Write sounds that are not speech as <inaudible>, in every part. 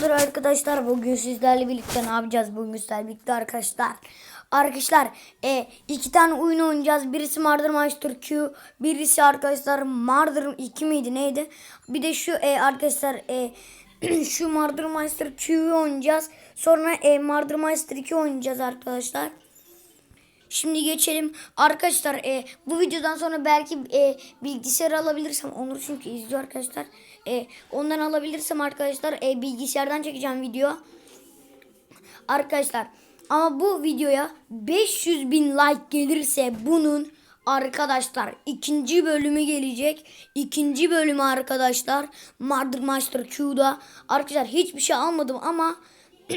Selamlar arkadaşlar. Bugün sizlerle birlikte ne yapacağız? Bugün sizlerle birlikte arkadaşlar. Arkadaşlar e, iki tane oyun oynayacağız. Birisi Murder Master Q. Birisi arkadaşlar Murder 2 miydi neydi? Bir de şu e, arkadaşlar e, <clears throat> şu Murder Master Q'yu oynayacağız. Sonra e, Murder Master 2 oynayacağız arkadaşlar. Şimdi geçelim. Arkadaşlar e, bu videodan sonra belki e, bilgisayar alabilirsem Onur çünkü izliyor arkadaşlar. E, ondan alabilirsem arkadaşlar e, bilgisayardan çekeceğim video. Arkadaşlar ama bu videoya 500 bin like gelirse bunun arkadaşlar ikinci bölümü gelecek. İkinci bölümü arkadaşlar Murder Master Q'da. Arkadaşlar hiçbir şey almadım ama <clears throat>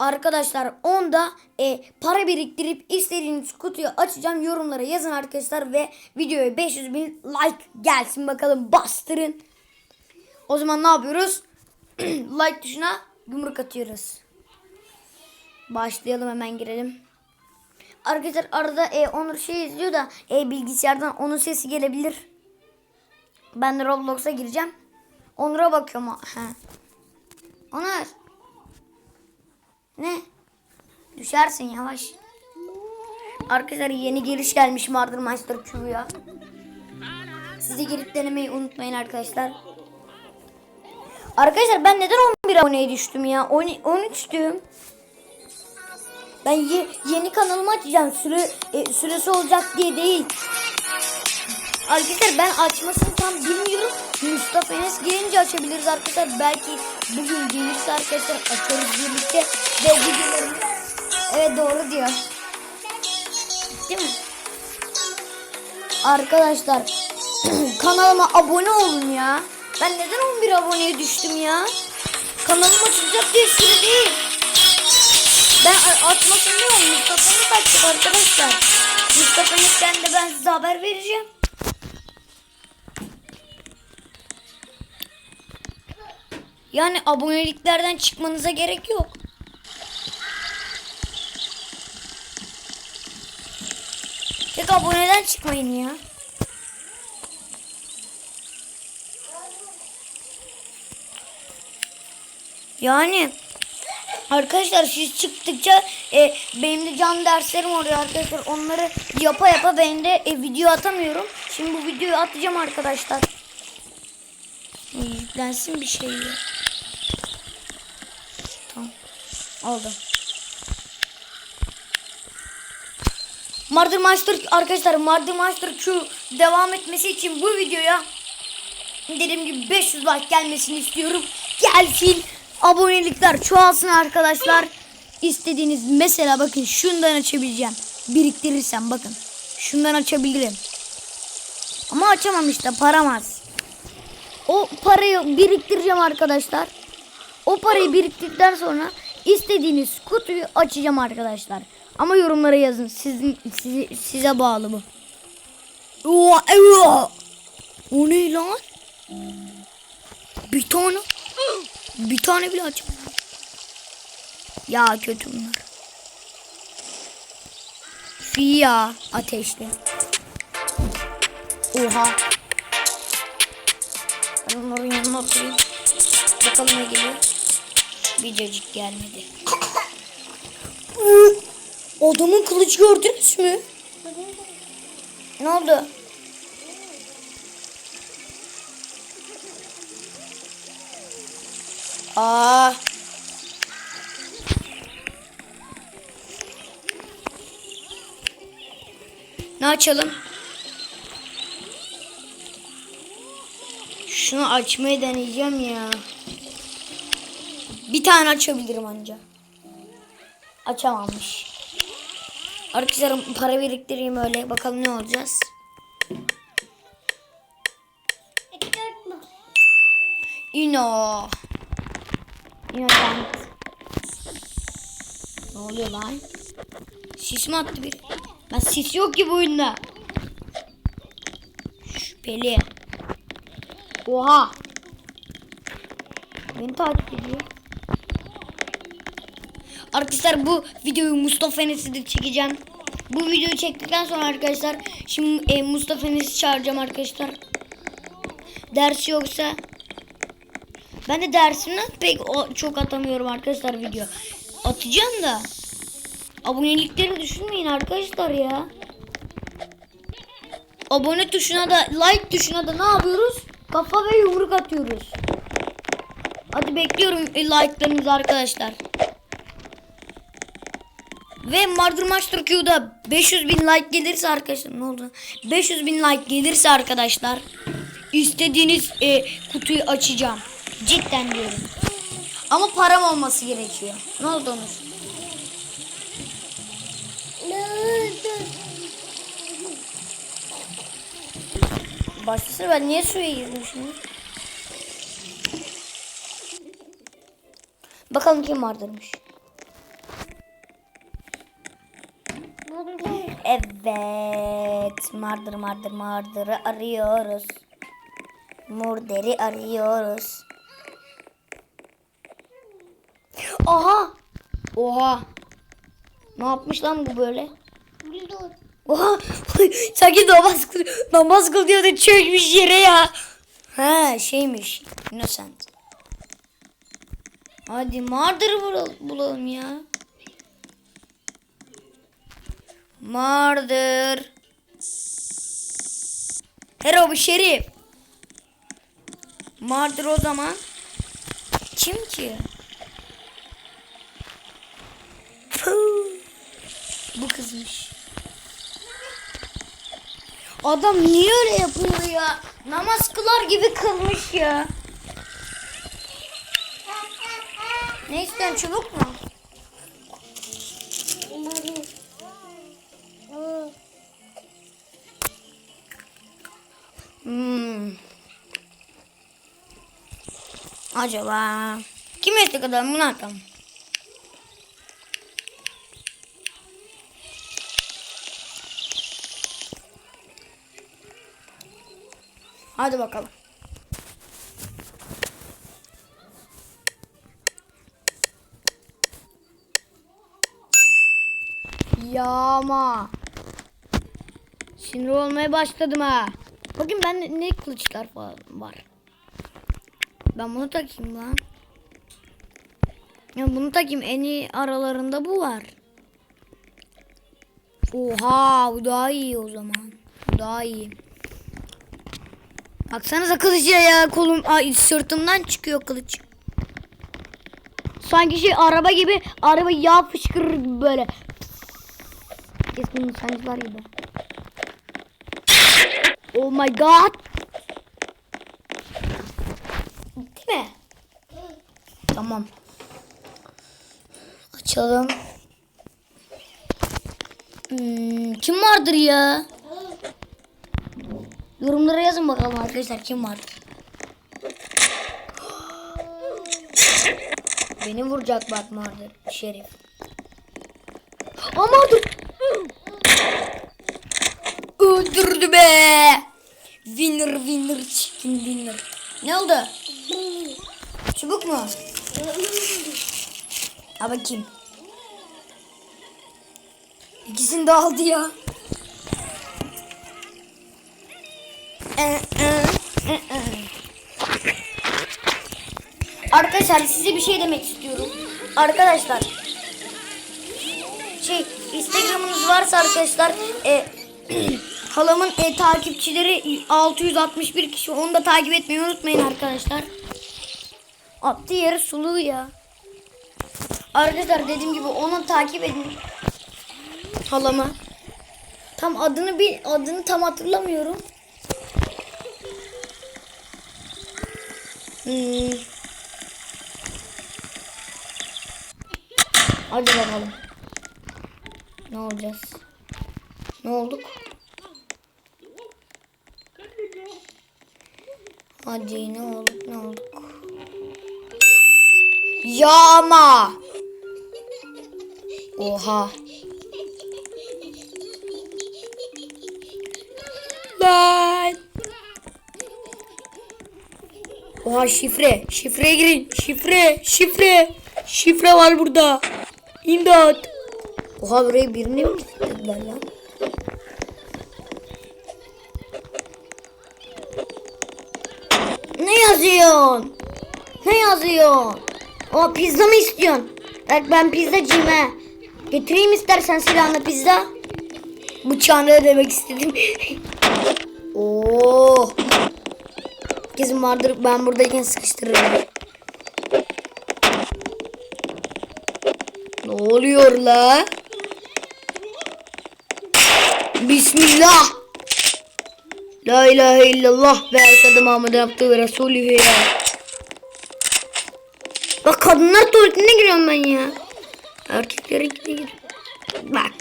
Arkadaşlar onda e, para biriktirip istediğiniz kutuyu açacağım. Yorumlara yazın arkadaşlar ve videoya 500 bin like gelsin bakalım bastırın. O zaman ne yapıyoruz? <clears throat> like tuşuna yumruk atıyoruz. Başlayalım hemen girelim. Arkadaşlar arada e, Onur şey izliyor da e, bilgisayardan onun sesi gelebilir. Ben de Roblox'a gireceğim. Onur'a bakıyorum. He. Onur. Ne? Düşersin yavaş. Arkadaşlar yeni giriş gelmiş Murder Master Q'ya. Size girip denemeyi unutmayın arkadaşlar. Arkadaşlar ben neden 11 aboneye düştüm ya? 10 13'tüm. Ben ye- yeni kanalımı açacağım. Süre e, süresi olacak diye değil. Arkadaşlar ben açmasını tam bilmiyorum. Mustafa Enes gelince açabiliriz arkadaşlar. Belki bugün gelirse arkadaşlar açarız birlikte. Ve videolarını... Evet doğru diyor. Değil mi? Arkadaşlar <clears throat> kanalıma abone olun ya. Ben neden 11 aboneye düştüm ya? Kanalım açılacak diye süre değil. Ben a- açmasını diyorum. Mustafa Enes açacak arkadaşlar. Mustafa Enes'ten de ben size haber vereceğim. Yani aboneliklerden çıkmanıza gerek yok. Tek aboneden çıkmayın ya. Yani arkadaşlar siz çıktıkça e, benim de can derslerim oluyor arkadaşlar. Onları yapa yapa ben de e, video atamıyorum. Şimdi bu videoyu atacağım arkadaşlar. Yüklensin bir şey ya. Tamam. Aldım. Murder Master arkadaşlar Murder Master Q devam etmesi için bu videoya dediğim gibi 500 like gelmesini istiyorum. Gelsin. Abonelikler çoğalsın arkadaşlar. İstediğiniz mesela bakın şundan açabileceğim. Biriktirirsem bakın. Şundan açabilirim. Ama açamam işte param az. O parayı biriktireceğim arkadaşlar. O parayı biriktirdikten sonra istediğiniz kutuyu açacağım arkadaşlar. Ama yorumlara yazın. Sizin size, size bağlı eyvah! O ne lan? Bir tane. Bir tane bile açmadım. Ya kötü bunlar. Fiyya ateşli. Oha. Ben onların yanına oturayım. Bakalım ne geliyor. Cacık gelmedi. Adamın kılıcı gördünüz mü? Ne oldu? Aa. Ne açalım? Şunu açmayı deneyeceğim ya. Bir tane açabilirim anca. Açamamış. Arkadaşlar para biriktireyim öyle. Bakalım ne olacağız. İno. İno. Ne oluyor lan? Sis mi attı biri? Lan sis yok ki bu oyunda. Şüpheli. Oha. Beni takip ediyor. Arkadaşlar bu videoyu Mustafa Enes'i de çekeceğim. Bu videoyu çektikten sonra arkadaşlar şimdi e, Mustafa Enes'i çağıracağım arkadaşlar. Ders yoksa Ben de dersimden pek o, çok atamıyorum arkadaşlar video. Atacağım da. Abonelikleri düşünmeyin arkadaşlar ya. Abone tuşuna da like tuşuna da ne yapıyoruz? Kafa ve yumruk atıyoruz. Hadi bekliyorum e, like'larınızı arkadaşlar. Ve Murder Master Q'da 500 bin like gelirse arkadaşlar ne oldu? 500 bin like gelirse arkadaşlar istediğiniz e, kutuyu açacağım. Cidden diyorum. Ama param olması gerekiyor. Ne oldu Onur? Başlasana ben niye suya girdim? Bakalım kim vardırmış. Evet. Mardır mardır mardırı arıyoruz. Murderi arıyoruz. Aha. Oha. Ne yapmış lan bu böyle? Oha. Sanki namaz kıl, namaz kıl diyordu çökmüş yere ya. Ha şeymiş. Innocent. Hadi Mardır'ı bul- bulalım ya. Mardır. Hero bu şerif. Mardır o zaman. Kim ki? Bu kızmış. Adam niye öyle yapıyor ya? Namaz kılar gibi kılmış ya. Ne istiyorsun çubuk mu? Acaba kim etti kadar bunu atalım? Hadi bakalım. Yağma. Sinir olmaya başladım ha. Bakın ben ne kılıçlar falan var. Ben bunu takayım lan. Ya bunu takayım en iyi aralarında bu var. Oha bu daha iyi o zaman. Bu daha iyi. Baksanıza kılıca ya kolum ay, sırtımdan çıkıyor kılıç. Sanki şey araba gibi araba yağ fışkırır gibi böyle. Eski insancılar gibi. Oh my god. Değil mi? Tamam. Açalım. Hmm, kim vardır ya? Yorumlara yazın bakalım arkadaşlar kim vardır. Beni vuracak bak vardır şerif. Ama dur. Öldürdü be. Winner winner chicken winner. Ne oldu? Çubuk mu? Ha bakayım. İkisini de aldı ya. Ee, e, e, e. Arkadaşlar size bir şey demek istiyorum. Arkadaşlar şey Instagram'ınız varsa arkadaşlar e, <clears throat> halamın e, takipçileri 661 kişi onu da takip etmeyi unutmayın arkadaşlar. Attı yeri sulu ya. Arkadaşlar dediğim gibi onu takip edin. Halamı. Tam adını bir adını tam hatırlamıyorum. Hmm. Hadi bakalım. Ne olacağız? Ne olduk? Hadi ne olduk ne olduk? Yağma. Oha. Lan. Oha şifre. Şifreye girin. Şifre. Şifre. Şifre var burada. İmdat. Oha buraya birini mi kilitlediler lan? Ne yazıyorsun? Ne yazıyor? O pizza mı istiyorsun? Bak ben pizzacıyım he. Getireyim istersen silahını pizza. Bıçağını demek istedim. <laughs> Oo. Kesin vardır ben buradayken sıkıştırırım. Ne oluyor la? Bismillah. La ilahe illallah ve eşhedü Muhammeden abdühü ve resulühü ya. Kadınlar tuvaletine giriyorum ben ya. Erkeklerinkine gir. Bak.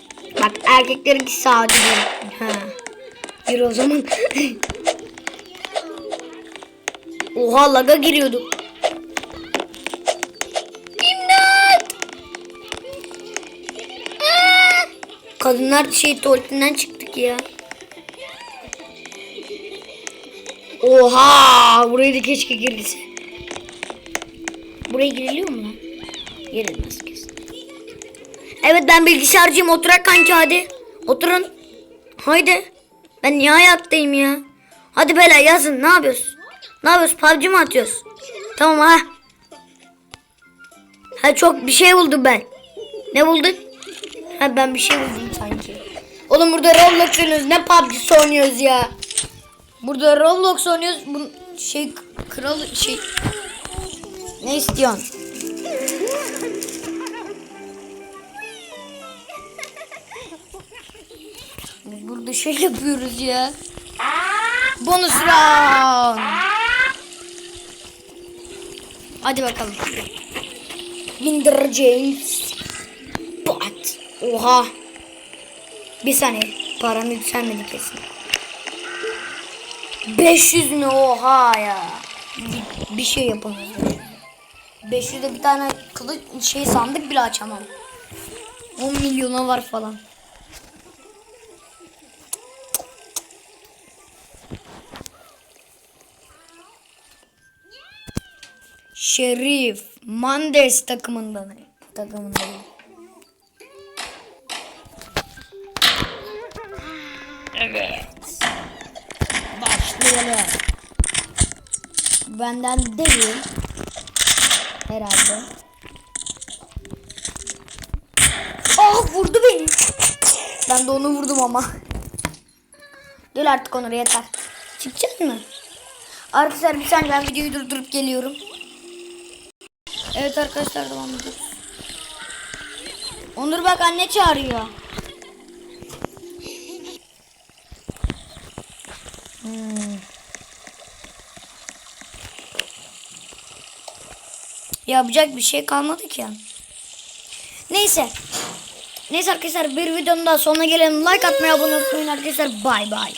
Bak erkeklerinki sade değil. Ha. Gir o zaman. <laughs> Oha laga giriyorduk. İmdat. Aa! Kadınlar şey tuvaletinden çıktık ya. Oha! Buraya da keşke girilse. Buraya giriliyor mu lan? Girilmez kesin. Evet ben bilgisayarcıyım. Oturak kanki hadi. Oturun. Haydi. Ben niye hayattayım ya? Hadi bela yazın. Ne yapıyoruz? Ne yapıyoruz? PUBG mi atıyoruz? Tamam ha. Ha çok bir şey buldum ben. Ne buldun? Ha ben bir şey buldum sanki. Oğlum burada Roblox oynuyoruz. Ne PUBG'si oynuyoruz ya? Burada Roblox oynuyoruz. Bu şey kralı şey. Ne istiyorsun? Burada şey yapıyoruz ya. Bonus round. Hadi bakalım. İndireceğiz. Bat. Oha. Bir saniye. Param yükselmedi kesin. 500 mü oha ya. Bir, bir şey yapamıyoruz. 500'de bir tane kılıç şey sandık bile açamam. 10 milyona var falan. Şerif Mandes takımından takımındayım. Evet. Başlayalım. Benden değil. Herhalde. Ah vurdu beni. Ben de onu vurdum ama. Gel artık Onur yeter. Çıkacak mı? Arkadaşlar bir saniye ben videoyu durdurup geliyorum. Evet arkadaşlar devam ediyoruz. Onur bak anne çağırıyor. Hmm. Yapacak bir şey kalmadı ki. Neyse. Neyse arkadaşlar bir videonun daha sonuna gelelim. Like atmayı abone olmayı unutmayın arkadaşlar. Bay bay.